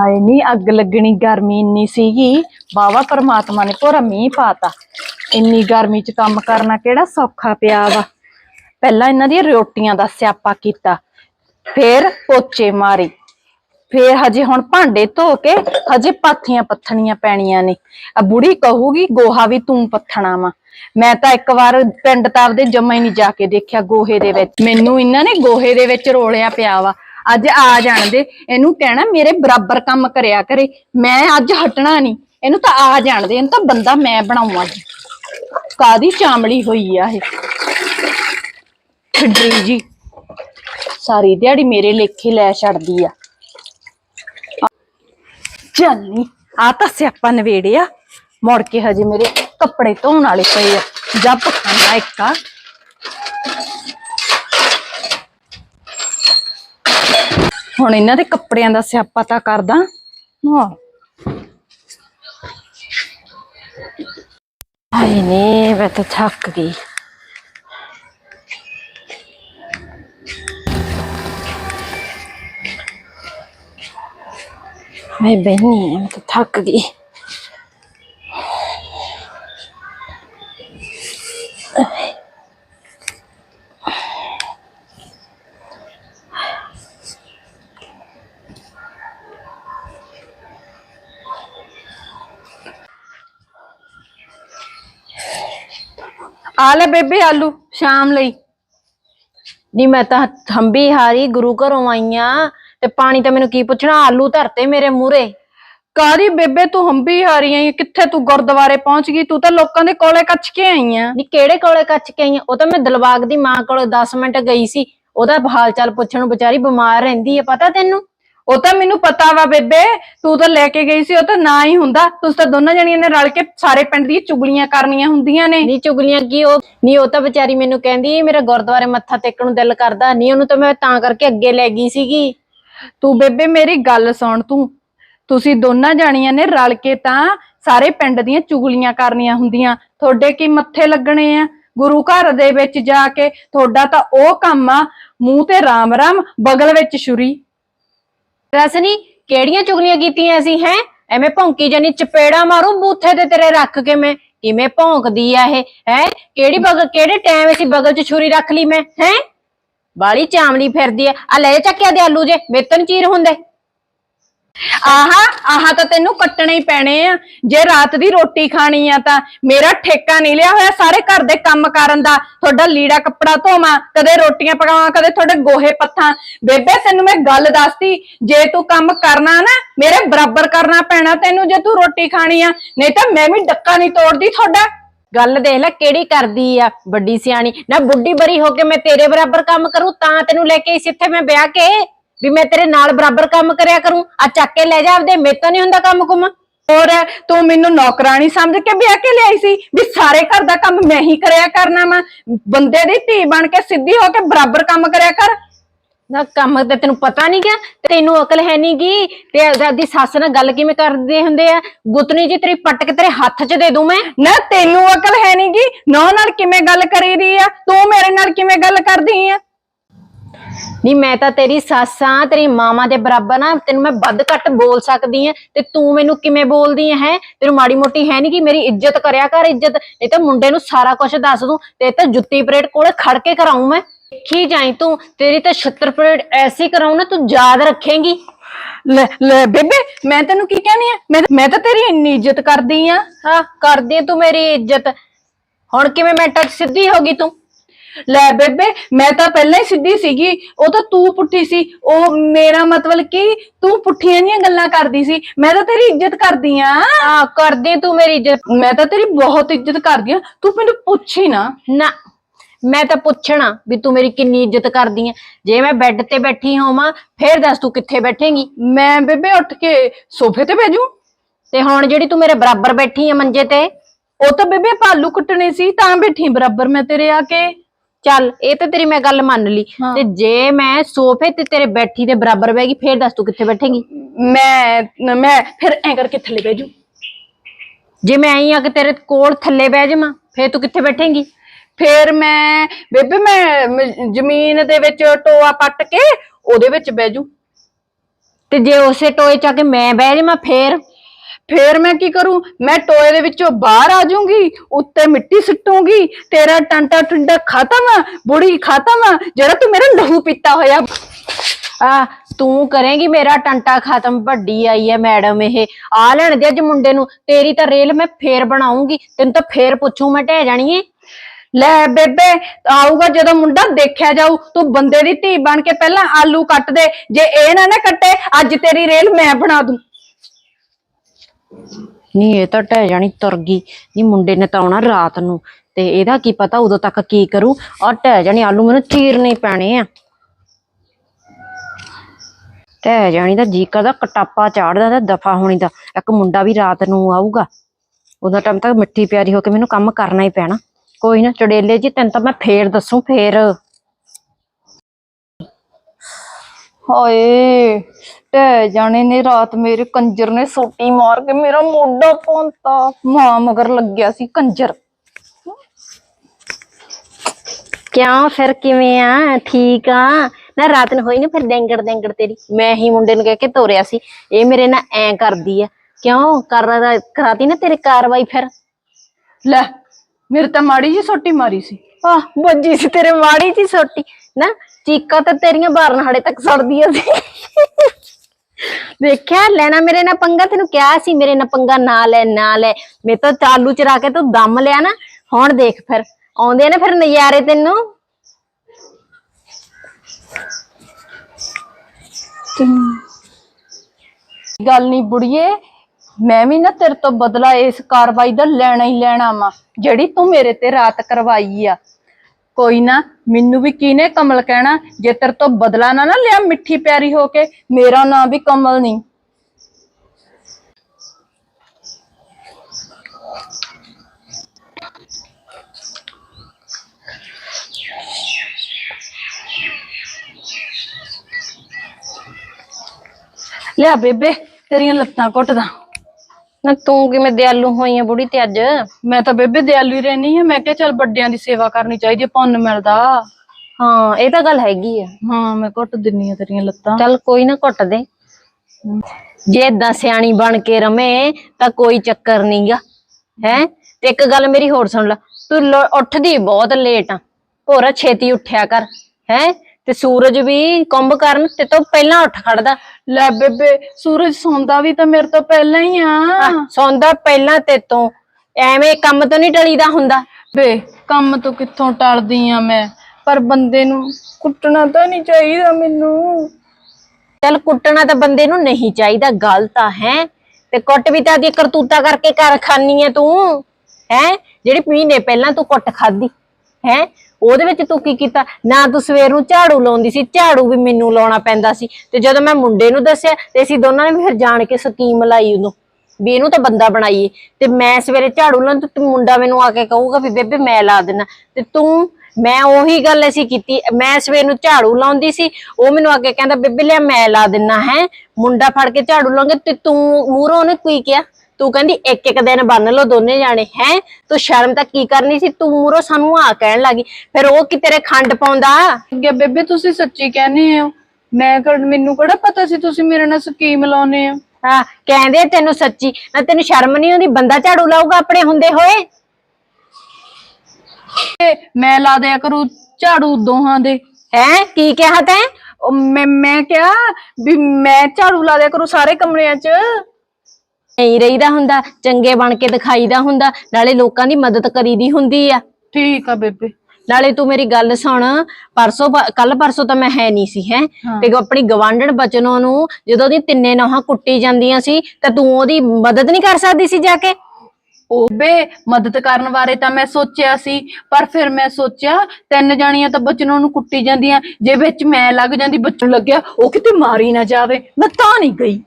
ਹਾਏ ਨੀ, ਅੱਗ ਲੱਗਣੀ, ਗਰਮੀ ਇੰਨੀ ਸੀਗੀ। ਬਾਵਾ ਪਰਮਾਤਮਾ ਨੇ ਭੋਰਾ ਮੀਂਹ ਪਾਤਾ। ਇੰਨੀ ਗਰਮੀ ਚ ਕੰਮ ਕਰਨਾ ਕਿਹੜਾ ਸੌਖਾ ਪਿਆ ਵਾ। ਪਹਿਲਾਂ ਇਹਨਾਂ ਦੀਆਂ ਰੋਟੀਆਂ ਦਾ ਸਿਆਪਾ ਕੀਤਾ, ਫੇਰ ਪੋਚੇ ਮਾਰੀ। ਫੇਰ ਹਜੇ ਹੁਣ ਭਾਂਡੇ ਧੋ ਕੇ ਹਜੇ ਪਾਥੀਆਂ ਪੱਥਣੀਆਂ ਪੈਣੀਆਂ ਨੇ। ਆ ਬੁੜੀ ਕਹੂਗੀ, ਗੋਹਾ ਵੀ ਤੂੰ ਪੱਥਣਾ ਵਾ। ਮੈਂ ਤਾਂ ਇੱਕ ਵਾਰ ਪਿੰਡ ਤਾਂ ਆਪਦੇ ਜਮਾ ਹੀ ਨਹੀਂ ਜਾ ਕੇ ਦੇਖਿਆ ਗੋਹੇ ਦੇ ਵਿੱਚ। ਮੈਨੂੰ ਇਹਨਾਂ ਨੇ ਗੋਹੇ ਦੇ ਵਿੱਚ ਰੋਲਿਆ ਪਿਆ ਵਾ। ਅੱਜ ਆ ਜਾਣਦੇ ਇਹਨੂੰ ਕਹਿਣਾ ਮੇਰੇ ਬਰਾਬਰ ਕੰਮ ਕਰਿਆ ਕਰੇ। ਮੈਂ ਅੱਜ ਹਟਣਾ ਨਹੀਂ। ਇਹਨੂੰ ਤਾਂ ਆ ਜਾਣਦੇ ਇਹਨੂੰ ਤਾਂ ਬੰਦਾ ਮੈਂ ਬਣਾਉਂ ਅੱਜ। ਕਾਦੀ ਚਾਮੜੀ ਹੋਈ ਆ ਇਹ? ਠੱਡੀ ਜੀ, ਸਾਰੀ ਦਿਹਾੜੀ ਮੇਰੇ ਲੇਖੇ ਲੈ ਛੱਡਦੀ ਆ। ਚੱਲ ਨੀ, ਆ ਤਾਂ ਸਿਆਪਾ ਨਵੇੜਿਆ। ਮੁੜ ਕੇ ਹਜੇ ਮੇਰੇ ਕੱਪੜੇ ਧੋਣ ਵਾਲੇ ਪਏ ਆ। ਜੱਪ ਖਾਣਾ ਇੱਕਾ ਹੁਣ ਇਹਨਾਂ ਦੇ ਕੱਪੜਿਆਂ ਦਾ ਸਿਆਪਾ ਤਾਂ ਕਰਦਾ। ਹਾਂ ਹਾਏ ਨੀ, ਮੈਂ ਤਾਂ ਥੱਕ ਗਈ। ਮੈਂ ਬੈਣੀ ਮੈਂ ਤਾਂ ਥੱਕ ਗਈ। ਆ ਲੈ ਬੇਬੇ ਆਲੂ, ਸ਼ਾਮ ਲਈ। ਨਹੀਂ ਮੈਂ ਤਾਂ ਥੰਬੀ ਹਾਰੀ ਗੁਰੂ ਘਰੋਂ ਆਈਆਂ ਤੇ ਪਾਣੀ ਤਾਂ ਮੈਨੂੰ ਕੀ ਪੁੱਛਣਾ, ਆਲੂ ਧਰਤੇ ਮੇਰੇ ਮੂਰੇ ਕਾਦੀ ਬੇਬੇ ਤੂੰ ਹੰਬੀ ਹਾਰੀ ਆਈ ਕਿੱਥੇ ਤੂੰ ਗੁਰਦੁਆਰੇ ਪਹੁੰਚ ਗਈ? ਤੂੰ ਤਾਂ ਲੋਕਾਂ ਦੇ ਕੋਲੇ ਕੱਚ ਕੇ ਆਈ ਆ। ਨਹੀਂ ਕਿਹੜੇ ਕੋਲੇ ਕੱਚ ਕੇ ਆਈ ਆ? ਉਹ ਤਾਂ ਮੈਂ ਦਿਲਬਾਗ ਦੀ ਮਾਂ ਕੋਲ 10 ਮਿੰਟ ਗਈ ਸੀ। ਉਹਦਾ ਹਾਲ ਚਾਲ ਪੁੱਛਣ ਨੂੰ ਵਿਚਾਰੀ ਬਿਮਾਰ ਰਹਿੰਦੀ ਹੈ ਪਤਾ ਤੈਨੂੰ? ਉਹ ਤਾਂ ਮੈਨੂੰ ਪਤਾ ਵਾ ਬੇਬੇ ਤੂੰ ਤਾਂ ਲੈ ਕੇ ਗਈ ਸੀ ਉਹ ਤਾਂ ਨਾ ਹੀ ਹੁੰਦਾ। ਤੁਸੀਂ ਤਾਂ ਦੋਨਾਂ ਜਣੀਆਂ ਨੇ ਰਲ ਕੇ ਸਾਰੇ ਪਿੰਡ ਦੀ ਚੁਗਲੀਆਂ ਕਰਨੀਆਂ ਹੁੰਦੀਆਂ ਨੇ। ਨਹੀਂ ਚੁਗਲੀਆਂ ਕੀ ਉਹ ਨਹੀਂ ਉਹ ਤਾਂ ਵਿਚਾਰੀ ਮੈਨੂੰ ਕਹਿੰਦੀ ਮੇਰਾ ਗੁਰਦੁਆਰੇ ਮੱਥਾ ਟੇਕਣ ਨੂੰ ਦਿਲ ਕਰਦਾ। ਨਹੀਂ ਉਹਨੂੰ ਤਾਂ ਮੈਂ ਤਾਂ ਕਰਕੇ ਅੱਗੇ ਲੈ ਗਈ ਸੀਗੀ। ਤੂੰ ਬੇਬੇ ਮੇਰੀ ਗੱਲ ਸੁਣ ਤੂੰ। ਤੁਸੀਂ ਦੋਨਾਂ ਜਾਣੀਆਂ ਨੇ ਰਲ ਕੇ ਤਾਂ ਸਾਰੇ ਪਿੰਡ ਦੀਆਂ ਚੁਗਲੀਆਂ ਕਰਨੀਆਂ ਹੁੰਦੀਆਂ। ਤੁਹਾਡੇ ਕੀ ਮੱਥੇ ਲੱਗਣੇ ਆ? ਗੁਰੂ ਘਰ ਦੇ ਵਿੱਚ ਜਾ ਕੇ ਤੁਹਾਡਾ ਤਾਂ ਉਹ ਕੰਮ ਆ ਮੂੰਹ ਤੇ ਰਾਮ ਰਾਮ ਬਗਲ ਵਿੱਚ ਛੁਰੀ। ਰਸਨੀ, ਕਿਹੜੀਆਂ ਚੁਗਲੀਆਂ ਕੀਤੀਆਂ ਅਸੀਂ ਹੈ? ਐਵੇਂ ਭੌਂਕੀ ਜਾਨੀ, ਚਪੇੜਾ ਮਾਰੂ, ਬੂਥੇ ਤੇ ਤੇਰੇ ਰੱਖ ਕੇ ਮੈਂ। ਕਿਵੇਂ ਭੌਂਕਦੀ ਆ ਇਹ, ਹੈ? ਕਿਹੜੀ ਬਗਲ ਕਿਹੜੇ ਟਾਈਮ ਅਸੀਂ ਬਗਲ 'ਚ ਛੁਰੀ ਰੱਖ ਲਈ ਮੈਂ, ਹੈ? ਬਾਲੀ ਚਾਮਲੀ ਫਿਰਦੀ ਆ। ਆ ਲੈ ਚੱਕਿਆ ਦੇ ਆਲੂ ਜੇ ਮੇਤਨ ਚੀਰ ਹੁੰਦੇ। ਆਹਾ ਆਹਾ ਤਾਂ ਤੈਨੂੰ ਕੱਟਣੇ ਹੀ ਪੈਣੇ ਆ। ਜੇ ਰਾਤ ਦੀ ਰੋਟੀ ਖਾਣੀ ਆ ਤਾਂ ਮੇਰਾ ਠੇਕਾ ਨਹੀਂ ਲਿਆ ਹੋਇਆ ਸਾਰੇ ਘਰ ਦੇ ਕੰਮ ਕਰਨ ਦਾ। ਤੁਹਾਡਾ ਲੀੜਾ ਕੱਪੜਾ ਧੋਵਾਂ, ਕਦੇ ਰੋਟੀਆਂ ਪਕਾਵਾਂ, ਕਦੇ ਤੁਹਾਡੇ ਗੋਹੇ ਪੱਥਾਂ। ਬੇਬੇ, ਤੈਨੂੰ ਮੈਂ ਗੱਲ ਦੱਸਤੀ, ਜੇ ਤੂੰ ਕੰਮ ਕਰਨਾ ਨਾ, ਮੇਰੇ ਬਰਾਬਰ ਕਰਨਾ ਪੈਣਾ ਤੈਨੂੰ ਜੇ ਤੂੰ ਰੋਟੀ ਖਾਣੀ ਆ। ਨਹੀਂ ਤਾਂ ਮੈਂ ਵੀ ਡੱਕਾ ਨਹੀਂ ਤੋੜਦੀ ਤੁਹਾਡਾ। ਗੱਲ ਦੇਖ ਲੈ ਕਿਹੜੀ ਕਰਦੀ ਆ, ਵੱਡੀ ਸਿਆਣੀ। ਨਾ ਬੁੱਢੀ ਬਰੀ ਹੋ ਕੇ ਮੈਂ ਤੇਰੇ ਬਰਾਬਰ ਕੰਮ ਕਰੂ, ਤਾਂ ਤੈਨੂੰ ਲੈ ਕੇ ਆਈ ਇੱਥੇ ਮੈਂ ਵਿਆਹ ਕੇ। ਵੀ ਮੈਂ ਤੇਰੇ ਨਾਲ ਬਰਾਬਰ ਕੰਮ ਕਰਿਆ ਕਰੂੰ। ਆ ਚੱਕ ਕੇ ਲੈ ਜਾ ਆਪਦੇ ਮੇਤੋਂ ਨਹੀਂ ਹੁੰਦਾ ਕੰਮ ਕੁਮ। ਹੋਰ ਤੂੰ ਮੈਨੂੰ ਨੌਕਰਾਨੀ ਸਮਝ ਕੇ ਵਿਆਹ ਕੇ ਲਿਆਈ ਸੀ ਵੀ ਸਾਰੇ ਘਰ ਦਾ ਕੰਮ ਮੈਂ ਹੀ ਕਰਿਆ ਕਰਨਾ ਵਾ। ਬੰਦੇ ਦੀ ਧੀ ਬਣ ਕੇ ਸਿੱਧੀ ਹੋ ਕੇ ਬਰਾਬਰ ਕੰਮ ਕਰਿਆ ਕਰ। ਨਾ ਕੰਮ ਤੇ ਤੈਨੂੰ ਪਤਾ ਨਹੀਂ ਗਿਆ ਤੈਨੂੰ ਅਕਲ ਹੈ ਨੀ ਗੀ। ਤੇ ਆਪਦੀ ਸੱਸ ਨਾਲ ਗੱਲ ਕਿਵੇਂ ਕਰਦੇ ਹੁੰਦੇ ਆ? ਗੁੱਤਨੀ ਜੀ ਤੇਰੀ ਪੱਟ ਕੇ ਤੇਰੇ ਹੱਥ 'ਚ ਦੇ ਦੂੰ ਮੈਂ। ਨਾ ਤੈਨੂੰ ਅਕਲ ਹੈ ਨੀ ਗੀ ਨੌ ਨਾਲ ਕਿਵੇਂ ਗੱਲ ਕਰੀਦੀ ਆ? ਤੂੰ ਮੇਰੇ ਨਾਲ ਕਿਵੇਂ ਗੱਲ ਕਰਦੀ ਆ? ਨਹੀਂ ਮੈਂ ਤਾਂ ਤੇਰੀ ਸੱਸ ਆ ਤੇਰੀ ਮਾਮਾ ਦੇ ਬਰਾਬਰ ਨਾ ਤੈਨੂੰ ਮੈਂ ਵੱਧ ਘੱਟ ਬੋਲ ਸਕਦੀ ਆ ਤੇ ਤੂੰ ਮੈਨੂੰ ਕਿਵੇਂ ਬੋਲਦੀ ਆ ਹੈ? ਤੈਨੂੰ ਮਾੜੀ ਮੋਟੀ ਹੈ ਨਹੀਂ ਕਿ ਮੇਰੀ ਇੱਜ਼ਤ ਕਰਿਆ ਕਰ ਇੱਜ਼ਤ। ਇਹ ਤਾਂ ਮੁੰਡੇ ਨੂੰ ਸਾਰਾ ਕੁਝ ਦੱਸ ਦੂੰ ਤੇ ਤਾਂ ਜੁੱਤੀ ਪਰੇਡ ਕੋਲੇ ਖੜ ਕੇ ਕਰਾਉਂ ਮੈਂ। ਦੇਖੀ ਜਾਈ ਤੂੰ ਤੇਰੀ ਤਾਂ ਛੱਤਰ ਪਰੇਡ ਐਸੀ ਕਰਾਉਂ ਨਾ ਤੂੰ ਯਾਦ ਰੱਖੇਂਗੀ। ਲੈ ਲੈ ਬੇਬੇ ਮੈਂ ਤੈਨੂੰ ਕੀ ਕਹਿਣੀ ਆ? ਮੈਂ ਮੈਂ ਤਾਂ ਤੇਰੀ ਇੰਨੀ ਇੱਜ਼ਤ ਕਰਦੀ ਆ। ਹਾਂ ਕਰਦੀ ਤੂੰ ਮੇਰੀ ਇੱਜ਼ਤ। ਹੁਣ ਕਿਵੇਂ ਮੈਂ ਟੱਚ ਸਿੱਧੀ ਹੋ ਗਈ ਤੂੰ? ਲੈ ਬੇਬੇ ਮੈਂ ਤਾਂ ਪਹਿਲਾਂ ਹੀ ਸਿੱਧੀ ਸੀਗੀ ਉਹ ਤਾਂ ਤੂੰ ਪੁੱਠੀ ਸੀ ਉਹ ਮੇਰਾ ਮਤਲਬ ਕਿ ਤੂੰ ਪੁੱਠੀਆਂ ਜੀਆਂ ਗੱਲਾਂ ਕਰਦੀ ਸੀ ਮੈਂ ਤਾਂ ਤੇਰੀ ਇੱਜ਼ਤ ਕਰਦੀ ਆ। ਹਾਂ ਕਰਦੀ ਤੂੰ ਮੇਰੀ ਇੱਜ਼ਤ। ਮੈਂ ਤਾਂ ਤੇਰੀ ਬਹੁਤ ਇੱਜ਼ਤ ਕਰਦੀ ਆ ਤੂੰ ਮੈਨੂੰ ਪੁੱਛ ਹੀ ਨਾ। ਨਾ ਮੈਂ ਤਾਂ ਪੁੱਛਣਾ ਵੀ ਤੂੰ ਮੇਰੀ ਕਿੰਨੀ ਇੱਜ਼ਤ ਕਰਦੀ ਆ। ਜੇ ਮੈਂ ਬੈੱਡ ਤੇ ਬੈਠੀ ਹੋਵਾਂ ਫੇਰ ਦੱਸ ਤੂੰ ਕਿੱਥੇ ਬੈਠੇਂਗੀ? ਮੈਂ ਬੇਬੇ ਉੱਠ ਕੇ ਸੋਫੇ ਤੇ ਬਹਿ ਜੂ ਤੇ ਹੁਣ ਜਿਹੜੀ ਤੂੰ ਮੇਰੇ ਬਰਾਬਰ ਬੈਠੀ ਆ ਮੰਜੇ ਤੇ? ਉਹ ਤਾਂ ਬੇਬੇ ਭਾਲੂ ਕੁੱਟਣੇ ਸੀ ਤਾਂ ਬੈਠੀ ਬਰਾਬਰ ਮੈਂ ਤੇਰੇ ਆ ਕੇ। ਚੱਲ ਇਹ ਤਾਂ ਤੇਰੀ ਮੈਂ ਗੱਲ ਮੰਨ ਲਈ। ਹਾਂ। ਤੇ ਜੇ ਮੈਂ ਸੋਫੇ ਤੇ ਤੇਰੇ ਬੈਠੀ ਦੇ ਬਰਾਬਰ ਬਹਿ ਗਈ ਫੇਰ ਦੱਸ ਤੂੰ ਕਿੱਥੇ ਬੈਠੇਂਗੀ? ਮੈਂ ਮੈਂ ਫਿਰ ਐਂ ਕਰਕੇ ਥੱਲੇ ਬਹਿ ਜੂ। ਜੇ ਮੈਂ ਆਈ ਆ ਕਿ ਤੇਰੇ ਕੋਲ ਥੱਲੇ ਬਹਿ ਜਾਵਾਂ ਫੇਰ ਤੂੰ ਕਿੱਥੇ ਬੈਠੇਂਗੀ? ਫਿਰ ਮੈਂ ਬੇਬੇ ਮੈਂ ਮ- ਜ਼ਮੀਨ ਦੇ ਵਿੱਚ ਟੋਆ ਪੱਟ ਕੇ ਉਹਦੇ ਵਿੱਚ ਬਹਿ ਜੂ। ਤੇ ਜੇ ਉਸੇ ਟੋਏ ਚ ਆ ਕੇ ਮੈਂ ਬਹਿ ਜਾਵਾਂ ਫੇਰ? ਫੇਰ ਮੈਂ ਕੀ ਕਰੂੰ? ਮੈਂ ਟੋਏ ਦੇ ਵਿੱਚੋਂ ਬਾਹਰ ਆ ਜਾਊਂਗੀ, ਉੱਤੇ ਮਿੱਟੀ ਸਿੱਟੂੰਗੀ, ਤੇਰਾ ਟਾਂਟਾ ਟੁੰਡਾ ਖਤਮ ਆ ਬੁੜੀ ਖਤਮ ਜਿਹੜਾ ਤੂੰ ਮੇਰਾ ਲਹੂ ਪੀਤਾ ਹੋਇਆ। ਆ, ਤੂੰ ਕਰੇਂਗੀ ਮੇਰਾ ਟੰਟਾ ਖਤਮ, ਵੱਡੀ ਆਈ ਹੈ ਮੈਡਮ ਇਹ। ਆ ਲੈਣ ਦੇ ਅੱਜ ਮੁੰਡੇ ਨੂੰ, ਤੇਰੀ ਤਾਂ ਰੇਲ ਮੈਂ ਫੇਰ ਬਣਾਉਂਗੀ ਤੈਨੂੰ ਤਾਂ ਫੇਰ ਪੁੱਛੂ ਮੈਂ ਢਹਿ ਜਾਣੀ ਏ ਲੈ ਬੇਬੇ, ਆਊਗਾ ਜਦੋਂ ਮੁੰਡਾ ਦੇਖਿਆ ਜਾਊ, ਤੂੰ ਬੰਦੇ ਦੀ ਧੀ ਬਣ ਕੇ ਪਹਿਲਾਂ ਆਲੂ ਕੱਟ ਦੇ। ਜੇ ਇਹ ਨਾ ਨਾ ਕੱਟੇ, ਅੱਜ ਤੇਰੀ ਰੇਲ ਮੈਂ ਬਣਾ ਦੂੰ। ਨਹੀਂ ਇਹ ਤਾਂ ਢਹਿ ਜਾਣੀ, ਤੁਰ ਗਈ। ਨਹੀਂ ਮੁੰਡੇ ਨੇ ਤਾਂ ਆਉਣਾ ਰਾਤ ਨੂੰ। ਤੇ ਇਹਦਾ ਕੀ ਪਤਾ ਉਦੋਂ ਤੱਕ ਕੀ ਕਰੂ? ਆ ਢਹਿ ਜਾਣੀ, ਆਲੂ ਮੈਨੂੰ ਚੀਰਨੇ ਪੈਣੇ ਆ। ਢਹਿ ਜਾਣੀ ਦਾ ਜੀ ਕਰਦਾ, ਕਟਾਪਾ ਚਾੜਦਾ ਤੇ ਦਫਾ ਹੋਣੀ ਦਾ। ਇੱਕ ਮੁੰਡਾ ਵੀ ਰਾਤ ਨੂੰ ਆਊਗਾ। ਉਦੋਂ ਟਾਈਮ ਤੱਕ ਮਿੱਠੀ ਪਿਆਰੀ ਹੋ ਕੇ ਮੈਨੂੰ ਕੰਮ ਕਰਨਾ ਹੀ ਪੈਣਾ। ਕੋਈ ਨਾ, ਚੜੇਲੇ ਜੀ, ਤੈਨੂੰ ਤਾਂ ਮੈਂ ਫੇਰ ਦੱਸੂ, ਫੇਰ। ਹਾਏ ਟਹਿ ਜਾਣੇ ਨੇ ਰਾਤ ਮੇਰੇ ਕੰਜਰ ਨੇ ਸੋਟੀ ਮਾਰ ਕੇ ਮੇਰਾ ਮੋਢਾ ਪੌਂਤਾ ਮਾਂ ਮਗਰ ਲੱਗਿਆ ਸੀ ਕੰਜਰ। ਕਿਉਂ ਫਿਰ ਕਿਵੇਂ ਆ? ਠੀਕ ਆ? ਨਾ ਰਾਤ ਨੂੰ ਹੋਈ ਨਾ ਫਿਰ ਡੈਂਗੜ ਡੈਂਗੜ ਤੇਰੀ? ਮੈਂ ਹੀ ਮੁੰਡੇ ਨੂੰ ਕਹਿ ਕੇ ਤੋਰਿਆ ਸੀ। ਇਹ ਮੇਰੇ ਨਾਲ ਐ ਕਰਦੀ ਆ। ਕਿਉਂ? ਕਰ ਕਰਾਤੀ ਨਾ ਤੇਰੇ ਕਾਰਵਾਈ ਫਿਰ? ਲੈ ਮੇਰੇ ਤਾਂ ਮਾੜੀ ਜੀ ਸੋਟੀ ਮਾਰੀ ਸੀ। ਆਹ ਵੱਜੀ ਸੀ ਤੇਰੇ ਮਾੜੀ ਜੀ ਸੋਟੀ। ਨਾ ਚੀਕਾਂ ਤਾਂ ਤੇਰੀਆਂ ਬਾਰਨ ਹਾੜੇ ਤੱਕ ਸੜਦੀਆਂ ਸੀ। ਵੇਖਿਆ, ਲੈਣਾ ਮੇਰੇ ਨਾਲ ਪੰਗਾ, ਤੈਨੂੰ ਕਿਹਾ ਸੀ ਮੇਰੇ ਨਾਲ ਪੰਗਾ ਨਾ ਲੈ ਨਾ ਲੈ। ਮੈਂ ਤਾਂ ਚਾਲੂ ਚਰਾ ਕੇ ਤੂੰ ਦਮ ਲਿਆ ਨਾ। ਹੁਣ ਦੇਖ ਫਿਰ, ਆਉਂਦੇ ਨੇ ਫਿਰ ਨਜ਼ਾਰੇ ਤੈਨੂੰ। ਗੱਲ ਨਹੀਂ ਬੁੜੀਏ, ਮੈਂ ਵੀ ਨਾ ਤੇਰੇ ਤੋਂ ਬਦਲਾ ਇਸ ਕਾਰਵਾਈ ਦਾ ਲੈਣਾ ਹੀ ਲੈਣਾ ਵਾ, ਜਿਹੜੀ ਤੂੰ ਮੇਰੇ ਤੇ ਰਾਤ ਕਰਵਾਈ ਆ। ਕੋਈ ਨਾ, ਮੈਨੂੰ ਵੀ ਕਿਹਨੇ ਕਮਲ ਕਹਿਣਾ? ਜੇ ਤੇਰੇ ਤੋਂ ਬਦਲਾ ਨਾ ਨਾ ਲਿਆ ਮਿੱਠੀ ਪਿਆਰੀ ਹੋ ਕੇ, ਮੇਰਾ ਨਾਂ ਵੀ ਕਮਲ ਨਹੀਂ। ਲਿਆ ਬੇਬੇ, ਤੇਰੀਆਂ ਲੱਤਾਂ ਘੁੱਟਦਾ। ਨਾ ਤੂੰ ਕਿਵੇਂ ਦਿਆਲੂ ਹੋਈ ਆ ਬੁੜੀ ਤੇ ਅੱਜ? ਮੈਂ ਤਾਂ ਬੇਬੇ ਦਿਆਲੂ ਹੀ ਰਹਿਣੀ ਆ ਮੈਂ ਕਿਹਾ ਚੱਲ ਵੱਡਿਆਂ ਦੀ ਸੇਵਾ ਕਰਨੀ ਚਾਹੀਦੀ ਆ ਪੁੰਨ ਮਿਲਦਾ ਹਾਂ ਇਹ ਤਾਂ ਗੱਲ ਹੈਗੀ ਆ। ਹਾਂ ਮੈਂ ਘੁੱਟ ਦਿੰਨੀ ਆ ਤੇਰੀਆਂ ਲੱਤਾਂ। ਚੱਲ ਕੋਈ ਨਾ ਘੁੱਟ ਦੇ। ਜੇ ਏਦਾਂ ਸਿਆਣੀ ਬਣ ਕੇ ਰਵੇਂ ਤਾਂ ਕੋਈ ਚੱਕਰ ਨਹੀਂਗਾ ਹੈ? ਤੇ ਇੱਕ ਗੱਲ ਮੇਰੀ ਹੋਰ ਸੁਣ ਲੈ। ਤੂੰ ਉੱਠਦੀ ਬਹੁਤ ਲੇਟ ਆ। ਭੋਰਾ ਛੇਤੀ ਉੱਠਿਆ ਕਰ। ਹੈ? ਤੇ ਸੂਰਜ ਵੀ ਕੁੰਭ ਕਰਨ ਤੇ ਤੋਂ ਪਹਿਲਾਂ ਉੱਠ ਖੜਦਾ। ਲੈ ਬੇਬੇ ਸੂਰਜ ਸੌਂਦਾ ਵੀ ਤਾਂ ਮੇਰੇ ਤੋਂ ਪਹਿਲਾਂ ਹੀ ਆ। ਸੌਂਦਾ ਪਹਿਲਾਂ ਤੇ ਤੋਂ। ਐਵੇਂ ਕੰਮ ਤੋਂ ਨਹੀਂ ਟਲੀਦਾ ਹੁੰਦਾ। ਬੇ ਕੰਮ ਤੋਂ ਕਿੱਥੋਂ ਟਲਦੀ ਆ ਮੈਂ? ਪਰ ਬੰਦੇ ਨੂੰ ਕੁੱਟਣਾ ਤਾਂ ਨਹੀਂ ਚਾਹੀਦਾ ਮੈਨੂੰ। ਚੱਲ ਕੁੱਟਣਾ ਤਾਂ ਬੰਦੇ ਨੂੰ ਨਹੀਂ ਚਾਹੀਦਾ ਗਲਤ ਆ ਹੈ। ਤੇ ਕੁੱਟ ਵੀ ਤਾਂ ਦੀ ਕਰਤੂਤਾ ਕਰਕੇ ਕਰ ਖਾਨੀ ਐ ਤੂੰ। ਹੈ ਜਿਹੜੀ ਮਹੀਨੇ ਪਹਿਲਾਂ ਤੂੰ ਕੁੱਟ ਖਾਦੀ ਹੈ? ਉਹਦੇ ਵਿੱਚ ਤੂੰ ਕੀ ਕੀਤਾ? ਨਾ ਤੂੰ ਸਵੇਰ ਨੂੰ ਝਾੜੂ ਲਾਉਂਦੀ ਸੀ, ਝਾੜੂ ਵੀ ਮੈਨੂੰ ਲਾਉਣਾ ਪੈਂਦਾ ਸੀ। ਤੇ ਜਦੋਂ ਮੈਂ ਮੁੰਡੇ ਨੂੰ ਦੱਸਿਆ, ਤੇ ਅਸੀਂ ਦੋਨਾਂ ਨੇ ਵੀ ਫਿਰ ਜਾਣ ਕੇ ਸਕੀਮ ਲਾਈ ਉਦੋਂ ਵੀ ਇਹਨੂੰ ਤਾਂ ਬੰਦਾ ਬਣਾਈਏ। ਤੇ ਮੈਂ ਸਵੇਰੇ ਝਾੜੂ ਲਾਉਂ ਤੇ ਮੁੰਡਾ ਮੈਨੂੰ ਆ ਕੇ ਕਹੂਗਾ ਵੀ ਬੇਬੇ ਮੈਂ ਲਾ ਦੇਣਾ ਤੇ ਤੂੰ, ਮੈਂ ਉਹੀ ਗੱਲ ਅਸੀਂ ਕੀਤੀ। ਮੈਂ ਸਵੇਰ ਨੂੰ ਝਾੜੂ ਲਾਉਂਦੀ ਸੀ, ਉਹ ਮੈਨੂੰ ਅੱਗੇ ਕਹਿੰਦਾ, ਬੇਬੇ ਲਿਆ ਮੈਂ ਲਾ ਦਿੰਨਾ, ਹੈ? ਮੁੰਡਾ ਫੜ ਕੇ ਝਾੜੂ ਲਾਉਂਗੇ ਤੇ ਤੂੰ ਮੂਹਰੋਂ ਉਹਨੇ ਕੀ ਕਿਹਾ? ਤੂੰ ਕਹਿੰਦੀ ਇੱਕ ਇੱਕ ਦਿਨ ਬੰਨ ਲਓ ਦੋਨੇ ਜਾਣੇ ਹੈ? ਤੂੰ ਸ਼ਰਮ ਤਾਂ ਕੀ ਕਰਨੀ ਸੀ? ਤੂੰ ਮੂਹਰੋਂ ਸਾਨੂੰ ਆ ਕਹਿਣ ਲੱਗੀ। ਫਿਰ ਉਹ ਕਿ ਤੇਰੇ ਖੰਡ ਪਾਉਂਦਾ? ਅੱਗੇ ਬੇਬੇ ਤੁਸੀਂ ਸੱਚੀ ਕਹਿੰਦੇ ਹੋ। ਮੈਂ ਕਿਹੜਾ- ਮੈਨੂੰ ਕਿਹੜਾ ਪਤਾ ਸੀ ਤੁਸੀਂ ਮੇਰੇ ਨਾਲ ਸਕੀਮ ਲਾਉਨੇ ਆ ਹਾਂ ਕਹਿੰਦੇ ਤੈਨੂੰ ਸੱਚੀ। ਨਾ ਤੈਨੂੰ ਸ਼ਰਮ ਨਹੀਂ ਆਉਂਦੀ? ਬੰਦਾ ਝਾੜੂ ਲਾਊਗਾ ਆਪਣੇ ਹੁੰਦੇ ਹੋਏ? ਤੇ ਮੈਂ ਲਾ ਦਿਆ ਕਰੂ ਝਾੜੂ ਦੋਹਾਂ ਦੇ। ਹੈ? ਕੀ ਕਿਹਾ ਤੈਂ? ਉਹ ਮੈਂ ਮੈਂ ਕਿਹਾ ਵੀ ਮੈਂ ਝਾੜੂ ਲਾ ਦਿਆ ਕਰੂ ਸਾਰੇ ਕਮਰਿਆਂ 'ਚ। ਨਹੀਂ ਰਹੀਦਾ ਹੁੰਦਾ ਚੰਗੇ ਬਣ ਕੇ ਦਿਖਾਈਦਾ ਹੁੰਦਾ ਨਾਲੇ ਲੋਕਾਂ ਦੀ ਮਦਦ ਕਰੀਦੀ ਹੁੰਦੀ ਆ। ਠੀਕ ਆ ਬੇਬੇ। ਨਾਲੇ ਤੂੰ ਮੇਰੀ ਗੱਲ ਸੁਣ ਪਰਸੋਂ ਕੱਲ ਪਰਸੋਂ ਤਾਂ ਮੈਂ ਹੈ ਨਹੀਂ ਸੀ ਹੈ। ਤੇ ਆਪਣੀ ਗਵਾਂਢਣ ਬਚਨੋਂ ਨੂੰ ਜਦੋਂ ਦੀ ਤਿੰਨੇ ਨੋਹਾਂ ਕੁੱਟੀ ਜਾਂਦੀਆਂ ਸੀ ਤਾਂ ਤੂੰ ਉਹਦੀ ਮਦਦ ਨਹੀਂ ਕਰ ਸਕਦੀ ਸੀ ਜਾ ਕੇ? ਉਹ ਬੇ ਮਦਦ ਕਰਨ ਬਾਰੇ ਤਾਂ ਮੈਂ ਸੋਚਿਆ ਸੀ ਪਰ ਫਿਰ ਮੈਂ ਸੋਚਿਆ ਤਿੰਨ ਜਾਣੀਆਂ ਤਾਂ ਬੱਚਨੋਂ ਨੂੰ ਕੁੱਟੀ ਜਾਂਦੀਆਂ ਜੇ ਵਿੱਚ ਮੈਂ ਲੱਗ ਜਾਂਦੀ ਬੱਚਨ ਲੱਗਿਆ ਉਹ ਕਿਤੇ ਮਾਰੀ ਨਾ ਜਾਵੇ ਮੈਂ ਤਾਂ ਨਹੀਂ ਗਈ।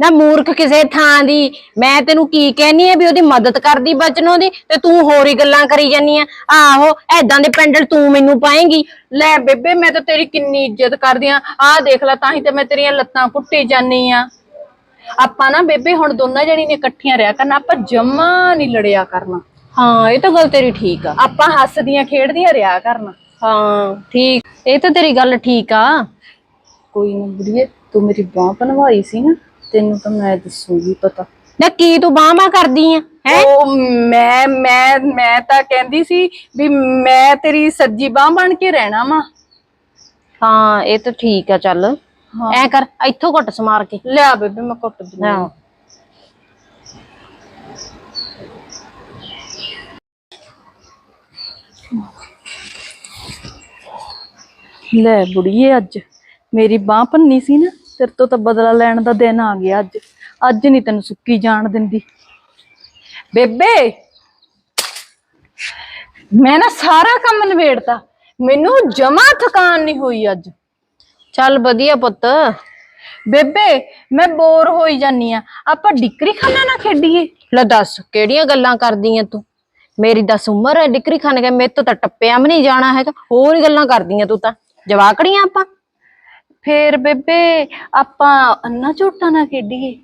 ਨਾ ਮੂਰਖ ਕਿਸੇ ਥਾਂ ਦੀ। ਮੈਂ ਤੈਨੂੰ ਕੀ ਕਹਿਨੀ ਆ ਵੀ ਉਹਦੀ ਮਦਦ ਕਰਦੀ ਬਚਨੋਂ ਦੀ ਤੇ ਤੂੰ ਹੋਰ ਹੀ ਗੱਲਾਂ ਕਰੀ ਜਾਨੀ ਆ। ਆਹੋ ਐਦਾਂ ਦੇ ਪੈਂਡਲ ਤੂੰ ਮੈਨੂੰ ਪਾਏਂਗੀ। ਲੈ ਬੇਬੇ ਮੈਂ ਤਾਂ ਤੇਰੀ ਕਿੰਨੀ ਇੱਜ਼ਤ ਕਰਦੀ ਆ। ਆਹ ਦੇਖ ਲੈ ਤਾਂ ਹੀ ਤਾਂ ਮੈਂ ਤੇਰੀਆਂ ਲੱਤਾਂ ਕੁੱਟੀ ਜਾਨੀ ਆ। ਆਪਾਂ ਨਾ ਬੇਬੇ ਹੁਣ ਦੋਨਾਂ ਜਣੀ ਨੇ ਇਕੱਠੀਆਂ ਰਿਆ ਕਰਨਾ ਆਪਾਂ ਜਮਾ ਨਹੀਂ ਲੜਿਆ ਕਰਨਾ। ਹਾਂ ਇਹ ਤਾਂ ਗੱਲ ਤੇਰੀ ਠੀਕ ਆ। ਆਪਾਂ ਹੱਸਦੀਆਂ ਖੇਡਦੀਆਂ ਰਿਆ ਕਰਨਾ। ਹਾਂ ਠੀਕ। ਇਹ ਤਾਂ ਤੇਰੀ ਗੱਲ ਠੀਕ ਆ। ਕੋਈ ਨਾ ਬੁੜੀਏ ਤੂੰ ਮੇਰੀ ਬਾਹ ਬਣਵਾਈ ਸੀ ਨਾ। ਤੈਨੂੰ ਤਾਂ ਮੈਂ ਦੱਸੂਗੀ ਪਤਾ। ਨਾ ਕੀ ਤੂੰ ਬਾਹਾਂ ਕਰਦੀ ਆ ਹੈ? ਉਹ ਮੈਂ ਮੈਂ ਮੈਂ ਤਾਂ ਕਹਿੰਦੀ ਸੀ ਵੀ ਮੈਂ ਤੇਰੀ ਸੱਜੀ ਬਾਹ ਬਣ ਕੇ ਰਹਿਣਾ ਵਾ। ਹਾਂ ਇਹ ਤਾਂ ਠੀਕ ਆ ਚੱਲ। ਐ ਕਰ ਇੱਥੋਂ ਘੁੱਟ ਸਮਾਰ ਕੇ। ਲਿਆ ਬੇਬੇ ਮੈਂ ਕੁੱਟ ਦਿੰਦੀ ਹਾਂ। ਲੈ ਬੁੜੀਏ ਅੱਜ ਮੇਰੀ ਬਾਹ ਭੰਨੀ ਸੀ ਨਾ ਤੇਰੇ ਤੋਂ ਤਾਂ ਬਦਲਾ ਲੈਣ ਦਾ ਦਿਨ ਆ ਗਿਆ ਅੱਜ। ਅੱਜ ਨਹੀਂ ਤੈਨੂੰ ਸੁੱਕੀ ਜਾਣ ਦਿੰਦੀ। ਬੇਬੇ! ਮੈਂ ਨਾ ਸਾਰਾ ਕੰਮ ਨਵੇੜਤਾ ਮੈਨੂੰ ਜਮਾ ਥਕਾਨ ਨਹੀਂ ਹੋਈ ਅੱਜ। ਚੱਲ ਵਧੀਆ ਪੁੱਤ। ਬੇਬੇ ਮੈਂ ਬੋਰ ਹੋਈ ਜਾਨੀ ਆ। ਆਪਾਂ ਡਿਕਰੀ ਖਾਨਾ ਨਾ ਖੇਡੀਏ। ਲੈ ਦੱਸ ਕਿਹੜੀਆਂ ਗੱਲਾਂ ਕਰਦੀ ਆ ਤੂੰ? ਮੇਰੀ ਦਸ ਉਮਰ ਹੈ ਡਿਕਰੀ ਖਾਨ ਕੇ ਮੇਰੇ ਤੋਂ ਤਾਂ ਟੱਪਿਆ ਵੀ ਨਹੀਂ ਜਾਣਾ ਹੈਗਾ। ਹੋਰ ਹੀ ਗੱਲਾਂ ਕਰਦੀ ਆ ਤੂੰ ਤਾਂ। ਜਵਾਕੜੀਆਂ ਆਪਾਂ। ਫੇਰ ਬੇਬੇ ਆਪਾਂ ਅੰਨਾ ਝੋਟਾ ਨਾ ਖੇਡੀਏ।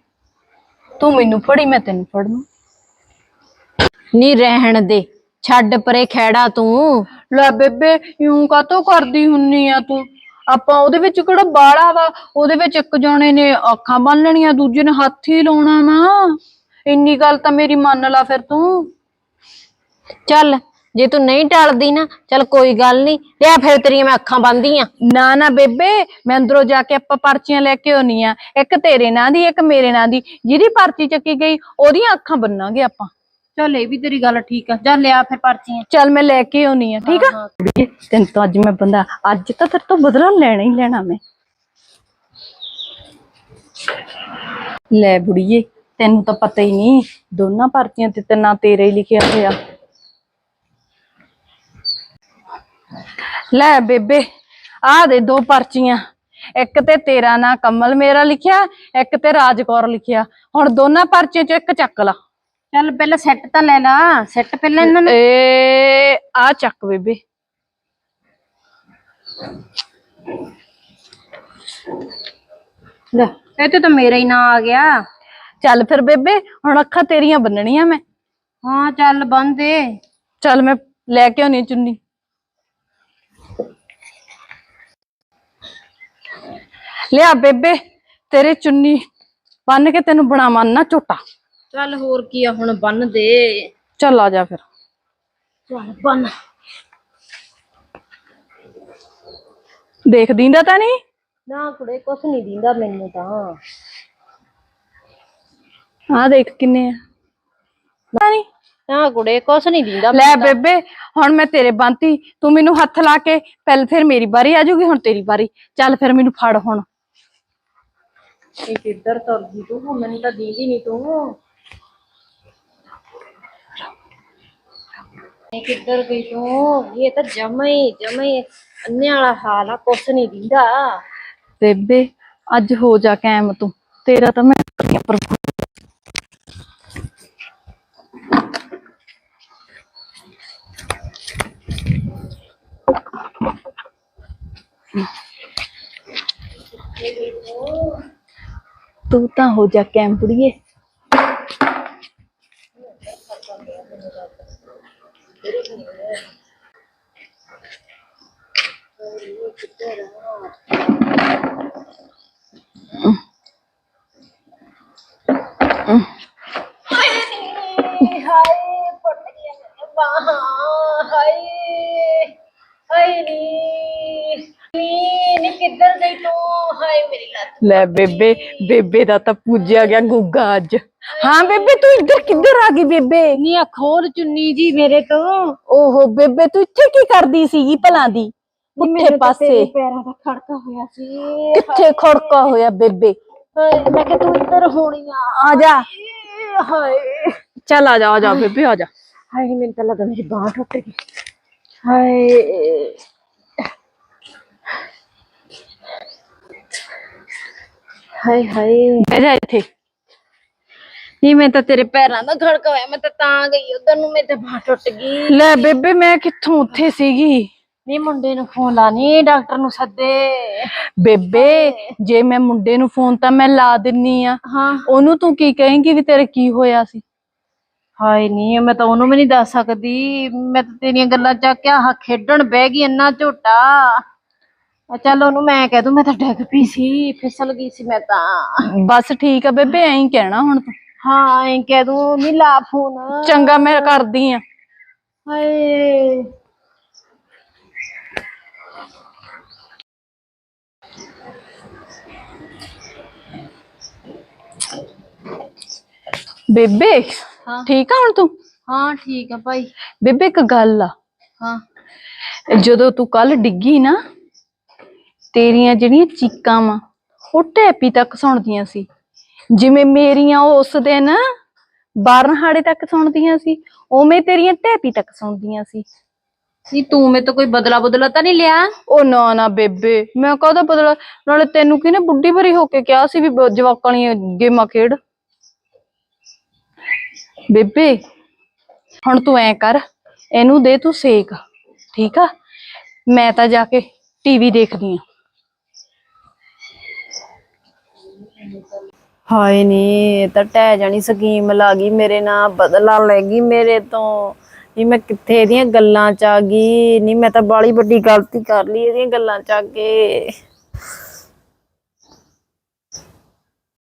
ਤੂੰ ਮੈਨੂੰ ਫੜੀ ਮੈਂ ਤੈਨੂੰ ਫੜਨਾ। ਨਹੀਂ ਰਹਿਣ ਦੇ ਛੱਡ ਪਰੇ ਖੈੜਾ ਤੂੰ। ਲੈ ਬੇਬੇ ਯੂੰ ਕਾਤੋਂ ਕਰਦੀ ਹੁੰਨੀ ਆ ਤੂੰ? ਆਪਾਂ ਉਹਦੇ ਵਿੱਚ ਕਿਹੜਾ ਬਾੜਾ ਵਾ? ਉਹਦੇ ਵਿੱਚ ਇੱਕ ਜਣੇ ਨੇ ਅੱਖਾਂ ਬੰਨ ਲੈਣੀਆਂ ਦੂਜੇ ਨੇ ਹੱਥ ਹੀ ਲਾਉਣਾ ਵਾ। ਇੰਨੀ ਗੱਲ ਤਾਂ ਮੇਰੀ ਮੰਨ ਲਾ ਫਿਰ ਤੂੰ। ਚੱਲ ਜੇ ਤੂੰ ਨਹੀਂ ਟਲਦੀ ਨਾ ਚੱਲ ਕੋਈ ਗੱਲ ਨਹੀਂ ਲਿਆ ਫਿਰ ਤੇਰੀਆਂ ਮੈਂ ਅੱਖਾਂ ਬੰਦੀਆਂ ਨਾ ਨਾ ਬੇਬੇ ਮੈਂ ਅੰਦਰੋਂ ਜਾ ਕੇ ਆਪਾਂ ਪਰਚੀਆਂ ਲੈ ਕੇ ਆਉਣੀ ਆ ਇੱਕ ਤੇਰੇ ਨਾਂ ਦੀ ਇੱਕ ਮੇਰੇ ਨਾਂ ਦੀ। ਜਿਹਦੀ ਪਰਚੀ ਚੱਕੀ ਗਈ ਉਹਦੀਆਂ ਅੱਖਾਂ ਬੰਨਾਂਗੇ ਆਪਾਂ। ਚੱਲ ਇਹ ਵੀ ਤੇਰੀ ਗੱਲ ਠੀਕ ਆ। ਜਾ ਲਿਆ ਫਿਰ ਪਰਚੀਆਂ। ਚੱਲ ਮੈਂ ਲੈ ਕੇ ਆਉਣੀ ਆ ਠੀਕ ਆ? ਤੈਨੂੰ ਤਾਂ ਅੱਜ ਮੈਂ ਬੰਦਾ ਅੱਜ ਤਾਂ ਤੇਰੇ ਤੋਂ ਬਦਲਾ ਲੈਣਾ ਹੀ ਲੈਣਾ ਮੈਂ। ਲੈ ਬੁੜੀਏ ਤੈਨੂੰ ਤਾਂ ਪਤਾ ਹੀ ਨਹੀਂ ਦੋਨਾਂ ਪਰਚੀਆਂ ਤੇ ਤਾਂ ਨਾਂ ਤੇਰਾ ਹੀ ਲਿਖਿਆ ਹੋਇਆ। ਲੈ ਬੇਬੇ ਆ ਦੇ ਦੋ ਪਰਚੀਆਂ। ਇੱਕ ਤੇ ਤੇਰਾ ਨਾਂ ਕਮਲ ਮੇਰਾ ਲਿਖਿਆ ਇੱਕ ਤੇ ਰਾਜਕੌਰ ਲਿਖਿਆ। ਹੁਣ ਦੋਨਾਂ ਪਰਚੀਆਂ ਚੋਂ ਇੱਕ ਚੱਕ ਲਾ। ਚੱਲ ਪਹਿਲਾਂ ਸੈੱਟ ਤਾਂ ਲੈ ਲਾ। ਸੈੱਟ ਪਹਿਲਾਂ ਇਹਨਾਂ ਨੂੰ। ਏ ਆ ਚੱਕ ਬੇਬੇ। ਲੈ ਇਹ ਤੇ ਤਾਂ ਮੇਰਾ ਹੀ ਨਾਂ ਆ ਗਿਆ। ਚੱਲ ਫਿਰ ਬੇਬੇ ਹੁਣ ਅੱਖਾਂ ਤੇਰੀਆਂ ਬੰਨਣੀਆਂ ਮੈਂ। ਹਾਂ ਚੱਲ ਬੰਦ ਚੱਲ ਮੈਂ ਲੈ ਕੇ ਆਉਣੀ ਚੁੰਨੀ। ਲਿਆ ਬੇਬੇ ਤੇਰੇ ਚੁੰਨੀ ਬੰਨ ਕੇ ਤੈਨੂੰ ਬਣਾਵਾਂ ਨਾ ਝੋਟਾ। ਚੱਲ ਹੋਰ ਕੀ ਆ ਹੁਣ ਬੰਨ ਦੇ। ਚੱਲ ਆ ਜਾ ਫਿਰ। ਚੱਲ ਬੰਨ। ਦੇਖ ਦੀਂਦਾ ਤਾਂ ਨਹੀਂ? ਨਾ ਕੁੜੇ ਕੁਛ ਨਹੀਂ ਦਿੰਦਾ ਮੈਨੂੰ ਤਾਂ। ਆ ਦੇਖ ਕਿੰਨੇ ਆ। ਤਾਂ ਨਹੀਂ? ਨਾ ਕੁੜੇ ਕੁਛ ਨਹੀਂ ਦਿੰਦਾ ਲੈ ਬੇਬੇ ਹੁਣ ਮੈਂ ਤੇਰੇ ਬੰਤੀ ਤੂੰ ਮੈਨੂੰ ਹੱਥ ਲਾ ਕੇ ਪਹਿਲ ਫਿਰ ਮੇਰੀ ਵਾਰੀ ਆ ਜਾਊਗੀ ਹੁਣ ਤੇਰੀ ਵਾਰੀ। ਚੱਲ ਫਿਰ ਮੈਨੂੰ ਫੜ ਹੁਣ। ਇਹ ਕਿੱਧਰ ਤੁਰ ਤੂੰ? ਮੈਨੂੰ ਤਾਂ ਦੀਦੀ ਨਹੀਂ ਤੂੰ। ਇਹ ਕਿੱਧਰ ਗਈ ਤੂੰ? ਇਹ ਤਾਂ ਜਮਾ ਹੀ ਅੰਨੇ ਵਾਲਾ ਹਾਲ ਆ, ਕੁਛ ਨਹੀਂ ਦਿੰਦਾ। ਬੇਬੇ, ਅੱਜ ਹੋ ਜਾ ਕੈਮ ਤੂੰ। ਤੇਰਾ ਤਾਂ ਮੈਂ ਕਰਦੀ ਆਂ ਪ੍ਰਭੂ ਤੂੰ ਤਾਂ ਹੋ ਜਾ ਕੈਮ ਕੁੜੀਏ ਹਾਏ ਪਟ ਗਿਆ ਬਾਹਾਂ ਹਾਏ ਹਾਏ ਨੀ ਨੀ ਨੀ ਕਿੱਧਰ ਗਈ ਤੂੰ ਹਾਏ ਮੇਰੀ ਲੱਤ ਲੈ ਬੇਬੇ ਬੇਬੇ ਦਾ ਤਾਂ ਪੂਜਿਆ ਗਿਆ ਗੁੱਗਾ ਅੱਜ। ਹਾਂ ਬੇਬੇ ਤੂੰ ਇੱਧਰ ਕਿੱਧਰ ਆ ਗਈ ਬੇਬੇ? ਨੀ ਆ ਖੋਲ ਚੁੰਨੀ ਜੀ ਮੇਰੇ ਤੋਂ ਓਹੋ ਬੇਬੇ ਤੂੰ ਇੱਥੇ ਕੀ ਕਰਦੀ ਸੀਗੀ ਭਲਾਂ ਦੀ? ਪੁੱਠੇ ਪਾਸੇ। ਪੈਰਾਂ ਦਾ ਖੜਕਾ ਹੋਇਆ ਸੀ। ਕਿੱਥੇ ਖੜਕਾ ਹੋਇਆ ਬੇਬੇ? ਮੈਂ ਕਿ ਤੂੰ ਇੱਧਰ ਹੋਣੀ ਆ। ਆ ਜਾ। ਹਾਏ। ਚੱਲ ਆ ਜਾ ਆ ਜਾ ਬੇਬੇ ਆ ਜਾ। ਹਾਏ ਮੈਨੂੰ ਤਾਂ ਲੱਗਾ ਮੇਰੀ ਬਾਂਹ ਟੁੱਟ ਗਈ। ਹਾਏ। ਹਾਏ ਹਾਏ। ਬਹਿ ਜਾ ਇੱਥੇ। ਨਹੀਂ ਮੈਂ ਤਾਂ ਤੇਰੇ ਪੈਰਾਂ ਦਾ ਖੜਕਾ ਹੋਇਆ ਮੈਂ ਤਾਂ ਤਾਂ ਗਈ ਉਧਰ ਨੂੰ ਮੇਰੇ ਤੇ ਬਾਂਹ ਟੁੱਟ ਗਈ। ਲੈ ਬੇਬੇ ਮੈਂ ਕਿੱਥੋਂ ਉੱਥੇ ਸੀਗੀ? ਨਹੀਂ ਮੁੰਡੇ ਨੂੰ ਫੋਨ ਲਾ ਨੀ ਡਾਕਟਰ ਨੂੰ ਸੱਦੇ। ਬੇਬੇ ਜੇ ਮੈਂ ਮੁੰਡੇ ਨੂੰ ਫੋਨ ਤਾਂ ਮੈਂ ਲਾ ਦਿੰਨੀ ਆ। ਹਾਂ। ਉਹਨੂੰ ਤੂੰ ਕੀ ਕਹੇਂਗੀ ਵੀ ਤੇਰੇ ਕੀ ਹੋਇਆ ਸੀ? ਹਾਏ ਨਹੀਂ ਮੈਂ ਤਾਂ ਉਹਨੂੰ ਵੀ ਨਹੀਂ ਦੱਸ ਸਕਦੀ। ਮੈਂ ਤਾਂ ਤੇਰੀਆਂ ਗੱਲਾਂ ਚੱਕ ਕੇ ਆਹ ਖੇਡਣ ਬਹਿ ਗਈ ਇੰਨਾ ਝੋਟਾ। ਚੱਲ ਉਹਨੂੰ ਮੈਂ ਕਹਿ ਦੂੰ ਮੈਂ ਤਾਂ ਡਿੱਗ ਪਈ ਸੀ ਫਿਸਲ ਗਈ ਸੀ ਮੈਂ ਤਾਂ। ਬਸ ਠੀਕ ਆ ਬੇਬੇ ਐਂ ਹੀ ਕਹਿਣਾ ਹੁਣ ਤੂੰ। ਹਾਂ ਐਂ ਕਹਿ ਦੂੰ ਨੀ ਲਾ ਫੋਨ। ਚੰਗਾ ਮੈਂ ਕਰਦੀ ਆ। ਹਾਏ। ਬੇਬੇ ਹਾਂ। ਠੀਕ ਆ ਹੁਣ ਤੂੰ? ਹਾਂ ਠੀਕ ਆ ਭਾਈ। ਬੇਬੇ ਇੱਕ ਗੱਲ ਆ। ਹਾਂ। ਜਦੋਂ ਤੂੰ ਕੱਲ ਡਿੱਗੀ ਨਾ ਤੇਰੀਆਂ ਜਿਹੜੀਆਂ ਚੀਕਾਂ ਵਾ ਉਹ ਟੈਪੀ ਤੱਕ ਸੁਣਦੀਆਂ ਸੀ। ਜਿਵੇਂ ਮੇਰੀਆਂ ਉਸ ਦਿਨ ਬਾਰਨਹਾੜੇ ਤੱਕ ਸੁਣਦੀਆਂ ਸੀ ਉਵੇਂ ਤੇਰੀਆਂ ਟੈਪੀ ਤੱਕ ਸੁਣਦੀਆਂ ਸੀ। ਨਹੀਂ ਤੂੰ ਮੇ ਤੋਂ ਕੋਈ ਬਦਲਾ ਬਦਲਾ ਤਾਂ ਨਹੀਂ ਲਿਆ? ਉਹ ਨਾ ਨਾ ਬੇਬੇ ਮੈਂ ਕਾਹਦਾ ਬਦਲਾ ਨਾਲੇ ਤੈਨੂੰ ਕਿਹਨੇ ਬੁੱਢੀ ਭਰੀ ਹੋ ਕੇ ਕਿਹਾ ਸੀ ਵੀ ਬ- ਜਵਾਕਾਂ ਵਾਲੀਆਂ ਗੇਮਾਂ ਖੇਡ। ਬੇਬੇ ਹੁਣ ਤੂੰ ਐ ਕਰ ਇਹਨੂੰ ਦੇ ਤੂੰ ਸੇਕ ਠੀਕ ਆ? ਮੈਂ ਤਾਂ ਜਾ ਕੇ ਟੀਵੀ ਦੇਖਦੀ ਆ। ਹਾਏ ਨੀ, ਇਹ ਤਾਂ ਟਹਿ ਜਾਣੀ ਸਕੀਮ ਲਾ ਗਈ, ਮੇਰੇ ਨਾਲ ਬਦਲਾ ਲੈ ਗਈ ਮੇਰੇ ਤੋਂ। ਨੀ ਮੈਂ ਕਿੱਥੇ ਇਹਦੀਆਂ ਗੱਲਾਂ ਚ ਆ ਗਈ, ਨੀ ਮੈਂ ਤਾਂ ਬਾਲੀ ਵੱਡੀ ਗਲਤੀ ਕਰ ਲਈ ਇਹਦੀਆਂ ਗੱਲਾਂ ਚ ਆ ਕੇ।